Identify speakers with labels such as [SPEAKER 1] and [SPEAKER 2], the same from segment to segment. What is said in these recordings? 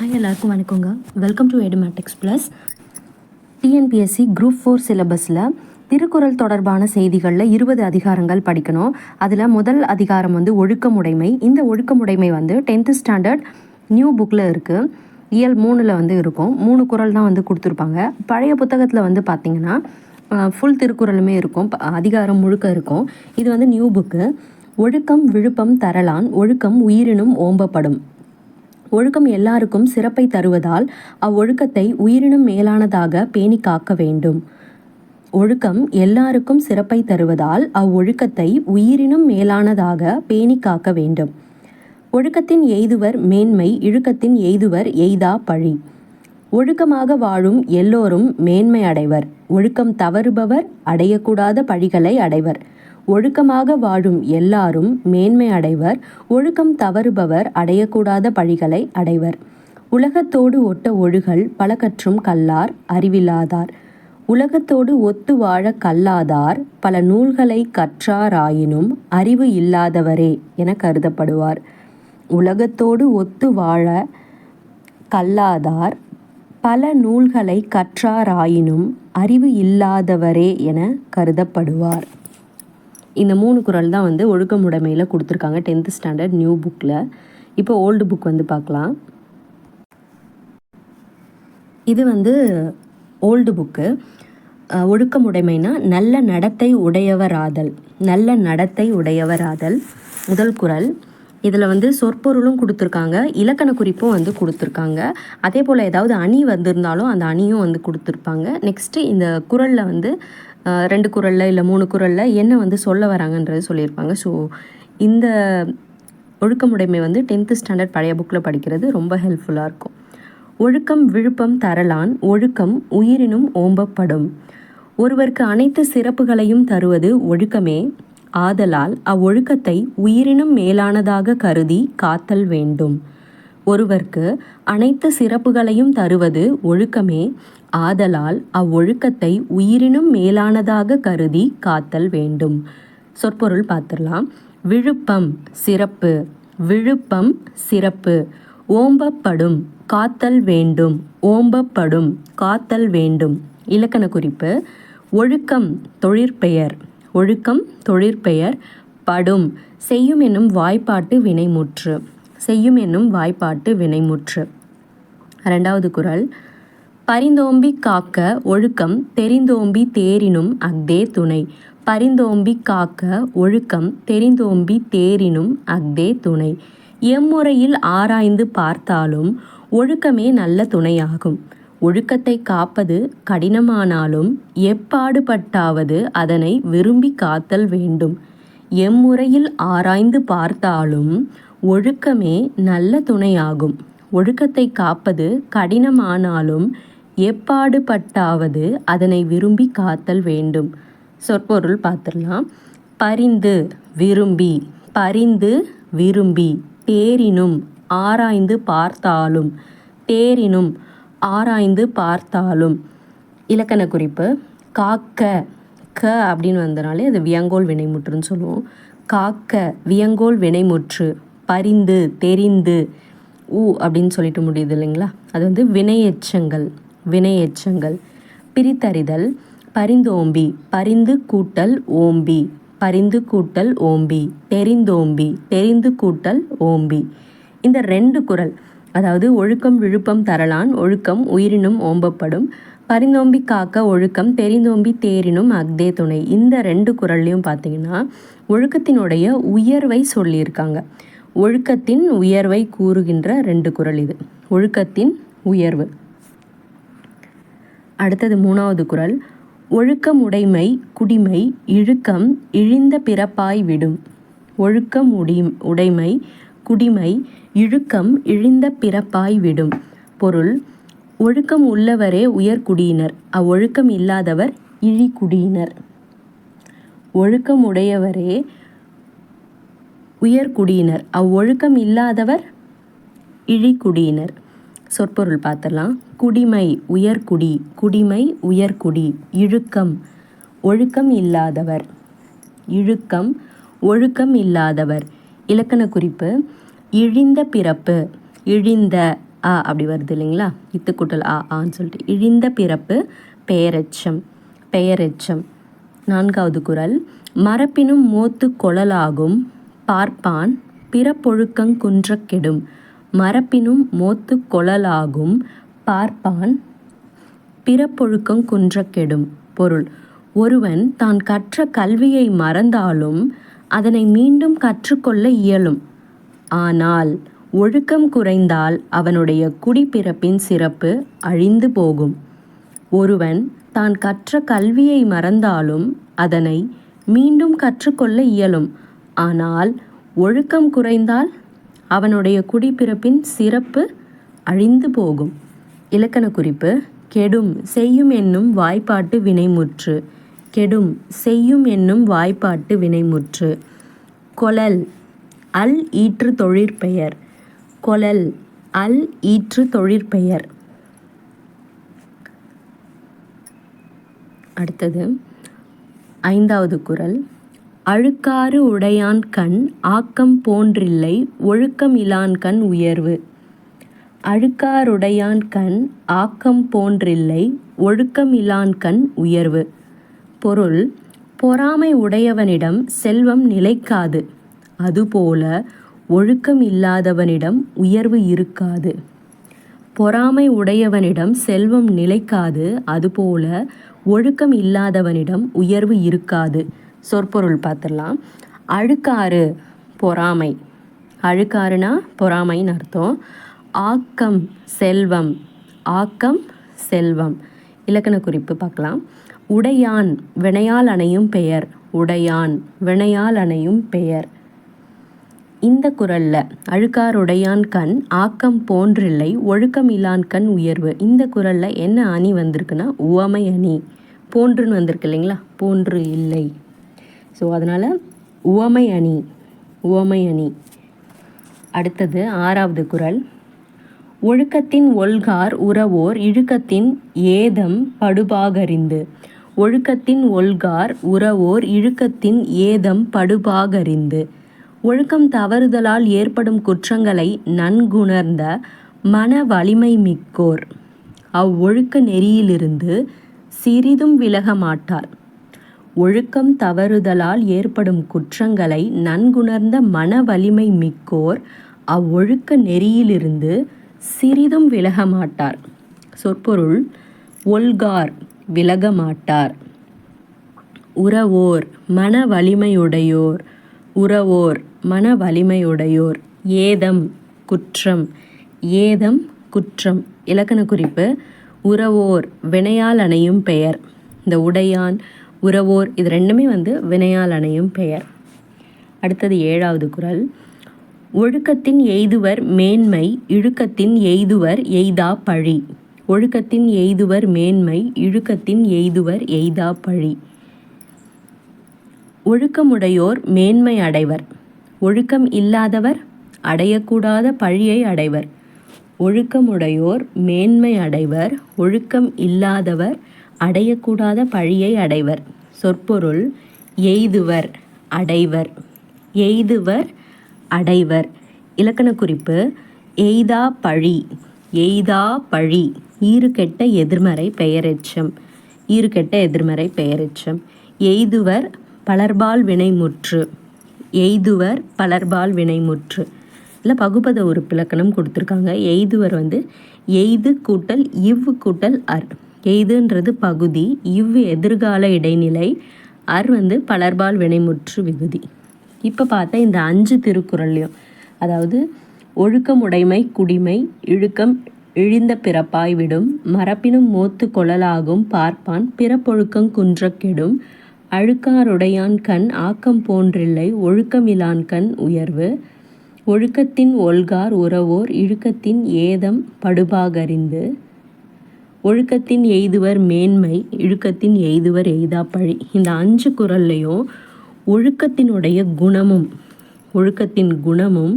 [SPEAKER 1] hi எல்லாருக்கும் வணக்கங்க welcome to Edumatics plus TNPSC group four சிலபஸில் திருக்குறள் தொடர்பான செய்திகளில் இருபது அதிகாரங்கள் படிக்கணும் அதில் முதல் அதிகாரம் வந்து ஒழுக்கமுடைமை இந்த ஒழுக்கமுடைமை வந்து டென்த்து ஸ்டாண்டர்ட் நியூ புக்கில் இருக்குது இயல் மூணில் வந்து இருக்கும் மூணு குரல் தான் வந்து கொடுத்துருப்பாங்க பழைய புத்தகத்தில் வந்து பார்த்திங்கன்னா ஃபுல் திருக்குறளுமே இருக்கும் அதிகாரம் முழுக்க இருக்கும் இது வந்து நியூ புக்கு ஒழுக்கம் விழுப்பம் தரலான் ஒழுக்கம் உயிரினும் ஓம்பப்படும் ஒழுக்கம் எல்லாருக்கும் சிறப்பை தருவதால் அவ்வொழுக்கத்தை உயிரினும் மேலானதாக பேணி காக்க வேண்டும் ஒழுக்கம் எல்லாருக்கும் சிறப்பை தருவதால் அவ்வொழுக்கத்தை உயிரினும் மேலானதாக பேணி காக்க வேண்டும் ஒழுக்கத்தின் எய்துவர் மேன்மை இழுக்கத்தின் எய்துவர் எய்தா பழி ஒழுக்கமாக வாழும் எல்லோரும் மேன்மை அடைவர் ஒழுக்கம் தவறுபவர் அடையக்கூடாத பழிகளை அடைவர் ஒழுக்கமாக வாழும் எல்லாரும் மேன்மை அடைவர் ஒழுக்கம் தவறுபவர் அடையக்கூடாத பழிகளை அடைவர் உலகத்தோடு ஒட்ட ஒழுகல் பல கற்றும் கல்லார் அறிவில்லாதார் உலகத்தோடு ஒத்து வாழ கல்லாதார் பல நூல்களை கற்றாராயினும் அறிவு இல்லாதவரே என கருதப்படுவார் உலகத்தோடு ஒத்து வாழ கல்லாதார் பல நூல்களை கற்றாராயினும் அறிவு இல்லாதவரே என கருதப்படுவார் இந்த மூணு குரல் தான் வந்து ஒழுக்கமுடைமையில் கொடுத்துருக்காங்க டென்த்து ஸ்டாண்டர்ட் நியூ புக்கில் இப்போ ஓல்டு புக் வந்து பார்க்கலாம் இது வந்து ஓல்டு புக்கு ஒழுக்கமுடைமைனா நல்ல நடத்தை உடையவராதல் நல்ல நடத்தை உடையவராதல் முதல் குரல் இதில் வந்து சொற்பொருளும் கொடுத்துருக்காங்க இலக்கண குறிப்பும் வந்து கொடுத்துருக்காங்க அதே போல் ஏதாவது அணி வந்திருந்தாலும் அந்த அணியும் வந்து கொடுத்துருப்பாங்க நெக்ஸ்ட்டு இந்த குரலில் வந்து ரெண்டு குரலில் இல்லை மூணு குரலில் என்ன வந்து சொல்ல வராங்கன்றது சொல்லியிருப்பாங்க ஸோ இந்த ஒழுக்கமுடைமை வந்து டென்த்து ஸ்டாண்டர்ட் பழைய புக்கில் படிக்கிறது ரொம்ப ஹெல்ப்ஃபுல்லாக இருக்கும் ஒழுக்கம் விழுப்பம் தரலான் ஒழுக்கம் உயிரினும் ஓம்பப்படும் ஒருவருக்கு அனைத்து சிறப்புகளையும் தருவது ஒழுக்கமே ஆதலால் அவ்வொழுக்கத்தை உயிரினும் மேலானதாக கருதி காத்தல் வேண்டும் ஒருவர்க்கு அனைத்து சிறப்புகளையும் தருவது ஒழுக்கமே ஆதலால் அவ்வொழுக்கத்தை உயிரினும் மேலானதாக கருதி காத்தல் வேண்டும் சொற்பொருள் பார்த்துடலாம் விழுப்பம் சிறப்பு விழுப்பம் சிறப்பு ஓம்பப்படும் காத்தல் வேண்டும் ஓம்பப்படும் காத்தல் வேண்டும் இலக்கண குறிப்பு ஒழுக்கம் தொழிற்பெயர் ஒழுக்கம் தொழிற்பெயர் படும் செய்யும் என்னும் வாய்ப்பாட்டு வினைமுற்று செய்யும் என்னும் வாய்ப்பாட்டு வினைமுற்று ரெண்டாவது குரல் பரிந்தோம்பி காக்க ஒழுக்கம் தெரிந்தோம்பி தேரினும் அக்தே துணை பரிந்தோம்பி காக்க ஒழுக்கம் தெரிந்தோம்பி தேரினும் அக்தே துணை எம்முறையில் ஆராய்ந்து பார்த்தாலும் ஒழுக்கமே நல்ல துணையாகும் ஒழுக்கத்தை காப்பது கடினமானாலும் எப்பாடுபட்டாவது அதனை விரும்பி காத்தல் வேண்டும் எம்முறையில் ஆராய்ந்து பார்த்தாலும் ஒழுக்கமே நல்ல துணையாகும் ஒழுக்கத்தை காப்பது கடினமானாலும் எப்பாடுபட்டாவது அதனை விரும்பி காத்தல் வேண்டும் சொற்பொருள் பார்த்துடலாம் பரிந்து விரும்பி பரிந்து விரும்பி தேரினும் ஆராய்ந்து பார்த்தாலும் தேரினும் ஆராய்ந்து பார்த்தாலும் இலக்கண குறிப்பு காக்க க அப்படின்னு வந்தனாலே அது வியங்கோல் வினைமுற்றுன்னு சொல்லுவோம் காக்க வியங்கோல் வினைமுற்று பரிந்து தெரிந்து ஊ அப்படின்னு சொல்லிட்டு முடியுது இல்லைங்களா அது வந்து வினையெச்சங்கள் வினையெச்சங்கள் பிரித்தறிதல் பரிந்தோம்பி பரிந்து கூட்டல் ஓம்பி பரிந்து கூட்டல் ஓம்பி தெரிந்தோம்பி தெரிந்து கூட்டல் ஓம்பி இந்த ரெண்டு குரல் அதாவது ஒழுக்கம் விழுப்பம் தரலான் ஒழுக்கம் உயிரினும் ஓம்பப்படும் பரிந்தோம்பி காக்க ஒழுக்கம் தெரிந்தோம்பி தேரினும் அக்தே துணை இந்த ரெண்டு குரல்லையும் பார்த்தீங்கன்னா ஒழுக்கத்தினுடைய உயர்வை சொல்லியிருக்காங்க ஒழுக்கத்தின் உயர்வை கூறுகின்ற ரெண்டு குரல் இது ஒழுக்கத்தின் உயர்வு அடுத்தது மூணாவது குரல் ஒழுக்கம் உடைமை குடிமை இழுக்கம் இழிந்த பிறப்பாய் விடும் ஒழுக்கம் உடி உடைமை குடிமை இழுக்கம் இழிந்த பிறப்பாய் விடும் பொருள் ஒழுக்கம் உள்ளவரே உயர்குடியினர் அவ்வொழுக்கம் இல்லாதவர் இழிக்குடியினர் ஒழுக்கம் உடையவரே உயர்குடியினர் அவ்வொழுக்கம் இல்லாதவர் இழிக்குடியினர் சொற்பொருள் பார்த்தலாம் குடிமை உயர்குடி குடிமை உயர்குடி இழுக்கம் ஒழுக்கம் இல்லாதவர் இழுக்கம் ஒழுக்கம் இல்லாதவர் இலக்கண குறிப்பு இழிந்த பிறப்பு இழிந்த ஆ அப்படி வருது இல்லைங்களா இத்துக்குட்டல் ஆ ஆன்னு சொல்லிட்டு இழிந்த பிறப்பு பெயரெச்சம் பெயரெச்சம் நான்காவது குரல் மரப்பினும் மோத்து கொழலாகும் பார்ப்பான் பிறப்பொழுக்கங் குன்றக்கெடும் கெடும் மோத்து மோத்துக் கொளலாகும் பார்ப்பான் பிறப்பொழுக்கங் குன்றக்கெடும் கெடும் பொருள் ஒருவன் தான் கற்ற கல்வியை மறந்தாலும் அதனை மீண்டும் கற்றுக்கொள்ள இயலும் ஆனால் ஒழுக்கம் குறைந்தால் அவனுடைய குடிப்பிறப்பின் சிறப்பு அழிந்து போகும் ஒருவன் தான் கற்ற கல்வியை மறந்தாலும் அதனை மீண்டும் கற்றுக்கொள்ள இயலும் ஆனால் ஒழுக்கம் குறைந்தால் அவனுடைய குடிப்பிறப்பின் சிறப்பு அழிந்து போகும் இலக்கண குறிப்பு கெடும் செய்யும் என்னும் வாய்ப்பாட்டு வினைமுற்று கெடும் செய்யும் என்னும் வாய்ப்பாட்டு வினைமுற்று கொலல் அல் ஈற்று தொழிற்பெயர் கொலல் அல் ஈற்று தொழிற்பெயர் அடுத்தது ஐந்தாவது குரல் அழுக்காறு உடையான்கண் ஆக்கம் போன்றில்லை ஒழுக்கம் கண் உயர்வு கண் ஆக்கம் போன்றில்லை ஒழுக்கம் கண் உயர்வு பொருள் பொறாமை உடையவனிடம் செல்வம் நிலைக்காது அதுபோல ஒழுக்கம் இல்லாதவனிடம் உயர்வு இருக்காது பொறாமை உடையவனிடம் செல்வம் நிலைக்காது அதுபோல ஒழுக்கம் இல்லாதவனிடம் உயர்வு இருக்காது சொற்பொருள் பார்த்துடலாம் அழுக்காறு பொறாமை அழுக்காறுனா பொறாமைன்னு அர்த்தம் ஆக்கம் செல்வம் ஆக்கம் செல்வம் இலக்கண குறிப்பு பார்க்கலாம் உடையான் வினையால் அணையும் பெயர் உடையான் வினையால் அணையும் பெயர் இந்த குரலில் அழுக்காருடையான் கண் ஆக்கம் போன்றில்லை ஒழுக்கம் இல்லான் கண் உயர்வு இந்த குரலில் என்ன அணி வந்திருக்குன்னா உவமை அணி போன்றுன்னு வந்திருக்கு இல்லைங்களா போன்று இல்லை ஸோ அதனால் உவமை அணி உவமை அணி அடுத்தது ஆறாவது குரல் ஒழுக்கத்தின் ஒல்கார் உறவோர் இழுக்கத்தின் ஏதம் படுபாகறிந்து ஒழுக்கத்தின் ஒல்கார் உறவோர் இழுக்கத்தின் ஏதம் படுபாகறிந்து ஒழுக்கம் தவறுதலால் ஏற்படும் குற்றங்களை நன்குணர்ந்த மன வலிமை மிக்கோர் அவ்வொழுக்க நெறியிலிருந்து சிறிதும் விலக மாட்டார் ஒழுக்கம் தவறுதலால் ஏற்படும் குற்றங்களை நன்குணர்ந்த மன வலிமை மிக்கோர் அவ்வொழுக்க நெறியிலிருந்து சிறிதும் விலகமாட்டார் சொற்பொருள் ஒல்கார் விலகமாட்டார் உறவோர் மன வலிமையுடையோர் உறவோர் மன வலிமையுடையோர் ஏதம் குற்றம் ஏதம் குற்றம் இலக்கண குறிப்பு உறவோர் வினையால் அணையும் பெயர் இந்த உடையான் உறவோர் இது ரெண்டுமே வந்து வினையால் அணையும் பெயர் அடுத்தது ஏழாவது குரல் ஒழுக்கத்தின் எய்துவர் மேன்மை இழுக்கத்தின் எய்துவர் எய்தா பழி ஒழுக்கத்தின் எய்துவர் மேன்மை இழுக்கத்தின் எய்துவர் எய்தா பழி ஒழுக்கமுடையோர் மேன்மை அடைவர் ஒழுக்கம் இல்லாதவர் அடையக்கூடாத பழியை அடைவர் ஒழுக்கமுடையோர் மேன்மை அடைவர் ஒழுக்கம் இல்லாதவர் அடையக்கூடாத பழியை அடைவர் சொற்பொருள் எய்துவர் அடைவர் எய்துவர் அடைவர் இலக்கண குறிப்பு எய்தா பழி எய்தா பழி ஈறுகெட்ட எதிர்மறை பெயரெச்சம் ஈறுகெட்ட எதிர்மறை பெயரெச்சம் எய்துவர் பலர்பால் வினைமுற்று எய்துவர் பலர்பால் வினைமுற்று இல்லை பகுபத உறுப்பிலக்கணம் கொடுத்துருக்காங்க எய்துவர் வந்து எய்து கூட்டல் இவ் கூட்டல் அர் எய்துன்றது பகுதி இவ் எதிர்கால இடைநிலை அர் வந்து பலர்பால் வினைமுற்று விகுதி இப்போ பார்த்தா இந்த அஞ்சு திருக்குறள்லையும் அதாவது ஒழுக்கமுடைமை குடிமை இழுக்கம் இழிந்த பிறப்பாய் விடும் மரப்பினும் மோத்து கொழலாகும் பார்ப்பான் பிறப்பொழுக்கம் குன்றக்கெடும் அழுக்காருடையான் கண் ஆக்கம் போன்றில்லை ஒழுக்கமிலான் கண் உயர்வு ஒழுக்கத்தின் ஒல்கார் உறவோர் இழுக்கத்தின் ஏதம் படுபாகறிந்து ஒழுக்கத்தின் எய்துவர் மேன்மை இழுக்கத்தின் எய்துவர் எய்தா பழி இந்த அஞ்சு குரல்லையும் ஒழுக்கத்தினுடைய குணமும் ஒழுக்கத்தின் குணமும்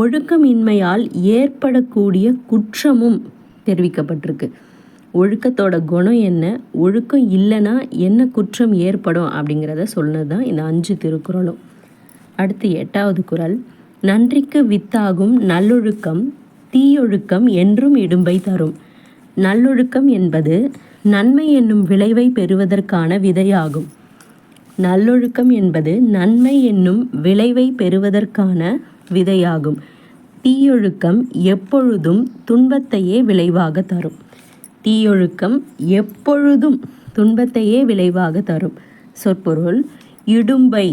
[SPEAKER 1] ஒழுக்கமின்மையால் ஏற்படக்கூடிய குற்றமும் தெரிவிக்கப்பட்டிருக்கு ஒழுக்கத்தோட குணம் என்ன ஒழுக்கம் இல்லைன்னா என்ன குற்றம் ஏற்படும் அப்படிங்கிறத சொன்னது தான் இந்த அஞ்சு திருக்குறளும் அடுத்து எட்டாவது குரல் நன்றிக்கு வித்தாகும் நல்லொழுக்கம் தீயொழுக்கம் என்றும் இடும்பை தரும் நல்லொழுக்கம் என்பது நன்மை என்னும் விளைவை பெறுவதற்கான விதையாகும் நல்லொழுக்கம் என்பது நன்மை என்னும் விளைவை பெறுவதற்கான விதையாகும் தீயொழுக்கம் எப்பொழுதும் துன்பத்தையே விளைவாக தரும் தீயொழுக்கம் எப்பொழுதும் துன்பத்தையே விளைவாக தரும் சொற்பொருள் இடும்பை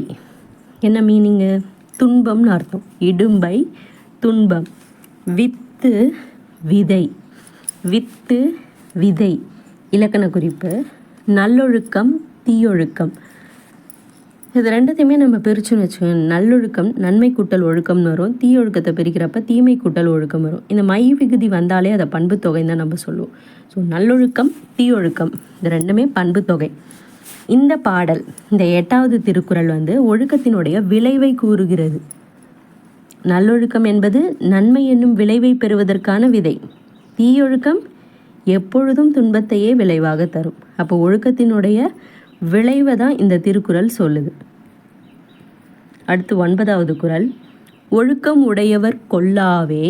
[SPEAKER 1] என்ன மீனிங்கு துன்பம்னு அர்த்தம் இடும்பை துன்பம் வித்து விதை வித்து விதை இலக்கண குறிப்பு நல்லொழுக்கம் தீயொழுக்கம் இது ரெண்டுத்தையுமே நம்ம பிரிச்சுன்னு வச்சுக்கோங்க நல்லொழுக்கம் நன்மை கூட்டல் ஒழுக்கம்னு வரும் தீயொழுக்கத்தை பிரிக்கிறப்ப தீமை கூட்டல் ஒழுக்கம் வரும் இந்த மை விகுதி வந்தாலே அதை பண்பு தான் நம்ம சொல்லுவோம் ஸோ நல்லொழுக்கம் தீயொழுக்கம் இது ரெண்டுமே பண்பு தொகை இந்த பாடல் இந்த எட்டாவது திருக்குறள் வந்து ஒழுக்கத்தினுடைய விளைவை கூறுகிறது நல்லொழுக்கம் என்பது நன்மை என்னும் விளைவை பெறுவதற்கான விதை தீயொழுக்கம் எப்பொழுதும் துன்பத்தையே விளைவாக தரும் அப்போ ஒழுக்கத்தினுடைய விளைவை தான் இந்த திருக்குறள் சொல்லுது அடுத்து ஒன்பதாவது குரல் ஒழுக்கம் உடையவர் கொல்லாவே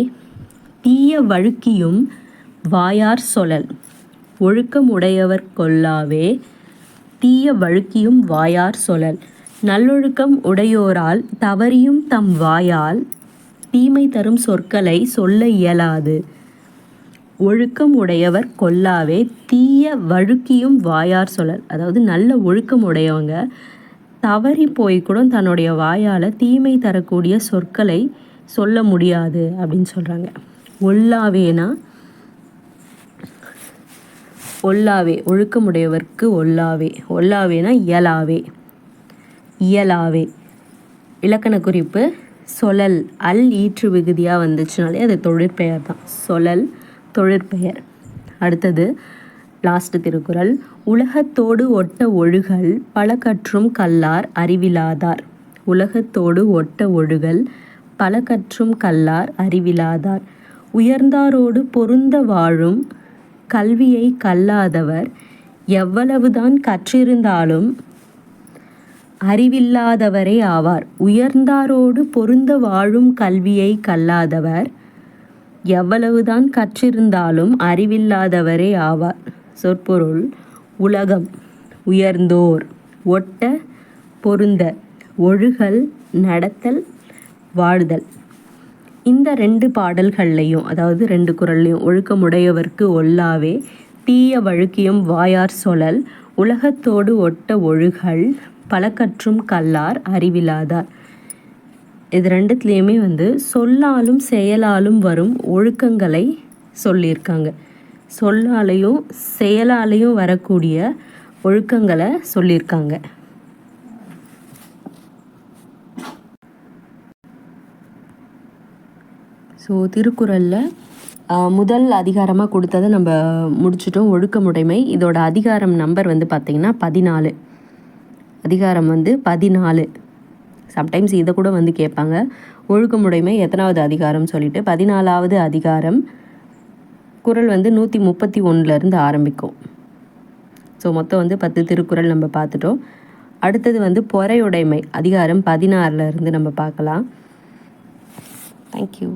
[SPEAKER 1] தீய வழுக்கியும் வாயார் சொலல் ஒழுக்கம் உடையவர் கொல்லாவே தீய வழுக்கியும் வாயார் சொலல் நல்லொழுக்கம் உடையோரால் தவறியும் தம் வாயால் தீமை தரும் சொற்களை சொல்ல இயலாது ஒழுக்கம் உடையவர் கொல்லாவே தீய வழுக்கியும் வாயார் சொலர் அதாவது நல்ல ஒழுக்கம் உடையவங்க தவறி போய் கூட தன்னுடைய வாயால் தீமை தரக்கூடிய சொற்களை சொல்ல முடியாது அப்படின்னு சொல்கிறாங்க ஒல்லாவேனா ஒல்லாவே ஒழுக்கமுடையவர்க்கு ஒல்லாவே ஒல்லாவேனா இயலாவே இயலாவே இலக்கண குறிப்பு சொலல் அல் ஈற்று விகுதியாக வந்துச்சுனாலே அது தொழிற்பெயர் தான் சொலல் தொழிற்பெயர் அடுத்தது லாஸ்ட் திருக்குறள் உலகத்தோடு ஒட்ட ஒழுகல் பல கற்றும் கல்லார் அறிவிலாதார் உலகத்தோடு ஒட்ட ஒழுகல் பல கற்றும் கல்லார் அறிவிலாதார் உயர்ந்தாரோடு பொருந்த வாழும் கல்வியை கல்லாதவர் எவ்வளவுதான் கற்றிருந்தாலும் அறிவில்லாதவரே ஆவார் உயர்ந்தாரோடு பொருந்த வாழும் கல்வியை கல்லாதவர் எவ்வளவுதான் கற்றிருந்தாலும் அறிவில்லாதவரே ஆவார் சொற்பொருள் உலகம் உயர்ந்தோர் ஒட்ட பொருந்த ஒழுகல் நடத்தல் வாழ்தல் இந்த ரெண்டு பாடல்கள்லையும் அதாவது ரெண்டு குரல்லையும் ஒழுக்கமுடையவர்க்கு ஒல்லாவே தீய வழுக்கியும் வாயார் சொலல் உலகத்தோடு ஒட்ட ஒழுகல் பலக்கற்றும் கல்லார் அறிவிலாதார் இது ரெண்டுத்துலேயுமே வந்து சொல்லாலும் செயலாலும் வரும் ஒழுக்கங்களை சொல்லியிருக்காங்க சொல்லாலையும் செயலாலையும் வரக்கூடிய ஒழுக்கங்களை சொல்லியிருக்காங்க ஸோ திருக்குறளில் முதல் அதிகாரமாக கொடுத்ததை நம்ம முடிச்சிட்டோம் ஒழுக்கமுடைமை இதோட அதிகாரம் நம்பர் வந்து பார்த்திங்கன்னா பதினாலு அதிகாரம் வந்து பதினாலு சம்டைம்ஸ் இதை கூட வந்து கேட்பாங்க ஒழுக்கமுடைமை எத்தனாவது அதிகாரம் சொல்லிட்டு பதினாலாவது அதிகாரம் குரல் வந்து நூற்றி முப்பத்தி ஒன்றுலேருந்து ஆரம்பிக்கும் ஸோ மொத்தம் வந்து பத்து திருக்குறள் நம்ம பார்த்துட்டோம் அடுத்தது வந்து பொறையுடைமை அதிகாரம் பதினாறுலேருந்து நம்ம பார்க்கலாம் தேங்க்யூ